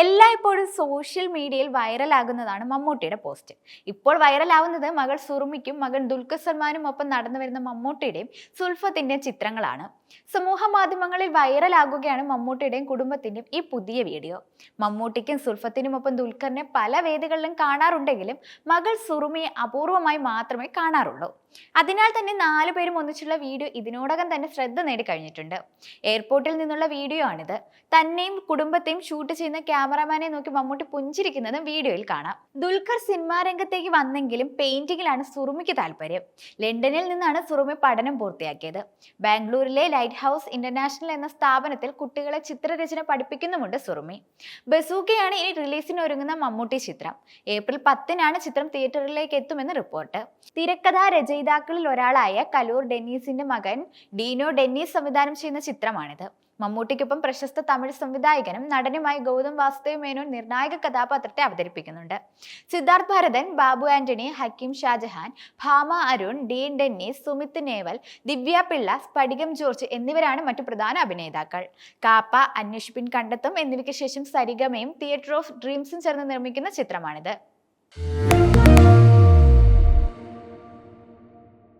എല്ലായ്പ്പോഴും സോഷ്യൽ മീഡിയയിൽ വൈറലാകുന്നതാണ് മമ്മൂട്ടിയുടെ പോസ്റ്റ് ഇപ്പോൾ വൈറലാവുന്നത് മകൾ സുറുമിക്കും മകൻ ദുൽഖർ സൽമാനും ഒപ്പം നടന്നു വരുന്ന മമ്മൂട്ടിയുടെയും സുൽഫത്തിന്റെയും ചിത്രങ്ങളാണ്. സമൂഹ മാധ്യമങ്ങളിൽ വൈറലാകുകയാണ് മമ്മൂട്ടിയുടെയും കുടുംബത്തിന്റെയും ഈ പുതിയ വീഡിയോ മമ്മൂട്ടിക്കും സുൽഫത്തിനും ഒപ്പം ദുൽഖറിനെ പല വേദികളിലും കാണാറുണ്ടെങ്കിലും മകൾ സുറുമിയെ അപൂർവമായി മാത്രമേ കാണാറുള്ളൂ. അതിനാൽ തന്നെ നാലു പേരും ഒന്നിച്ചുള്ള വീഡിയോ ഇതിനോടകം തന്നെ ശ്രദ്ധ നേടിക്കഴിഞ്ഞിട്ടുണ്ട്. എയർപോർട്ടിൽ നിന്നുള്ള വീഡിയോ ആണിത്. തന്നെയും കുടുംബത്തെയും ഷൂട്ട് ചെയ്യുന്ന ക്യാമറമാനെ നോക്കി മമ്മൂട്ടി പുഞ്ചിരിക്കുന്നതും വീഡിയോയിൽ കാണാം. ദുൽഖർ സിനിമാ രംഗത്തേക്ക് വന്നെങ്കിലും പെയിന്റിങ്ങിലാണ് സുറുമിക്ക് താല്പര്യം. ലണ്ടനിൽ നിന്നാണ് സുറുമി പഠനം പൂർത്തിയാക്കിയത്. ബാംഗ്ലൂരിലെ ലൈറ്റ് ഹൗസ് ഇന്റർനാഷണൽ എന്ന സ്ഥാപനത്തിൽ കുട്ടികളെ ചിത്രരചന പഠിപ്പിക്കുന്നുമുണ്ട് സുറുമി. ബസൂക്കയാണ് ഇനി റിലീസിന് ഒരുങ്ങുന്ന മമ്മൂട്ടി ചിത്രം. ഏപ്രിൽ പത്തിനാണ് ചിത്രം തിയേറ്ററിലേക്ക് എത്തുമെന്ന് റിപ്പോർട്ട്. തിരക്കഥാ രചയിതാക്കളിൽ ഒരാളായ കലൂർ ഡെന്നീസിന്റെ മകൻ ഡീനോ ഡെന്നീസ് സംവിധാനം ചെയ്യുന്ന ചിത്രമാണിത്. മമ്മൂട്ടിക്കൊപ്പം പ്രശസ്ത തമിഴ് സംവിധായകനും നടനുമായി ഗൗതം വാസുദേവ് മേനോൻ നിർണായക കഥാപാത്രത്തെ അവതരിപ്പിക്കുന്നുണ്ട്. Siddharth Bharathan Babu Antony Hakkim Shajahan Bhama Arun Dean Dennis Sumith Naval Divya Pillai Sphadikam George എന്നിവരാണ് മറ്റു പ്രധാന അഭിനേതാക്കൾ. കാപ്പ അന്വേഷിപ്പിൻ കണ്ടെത്തും എന്നിവയ്ക്ക് ശേഷം സരിഗമയും തിയേറ്റർ ഓഫ് ഡ്രീംസും ചേർന്ന് നിർമ്മിക്കുന്ന ചിത്രമാണിത്.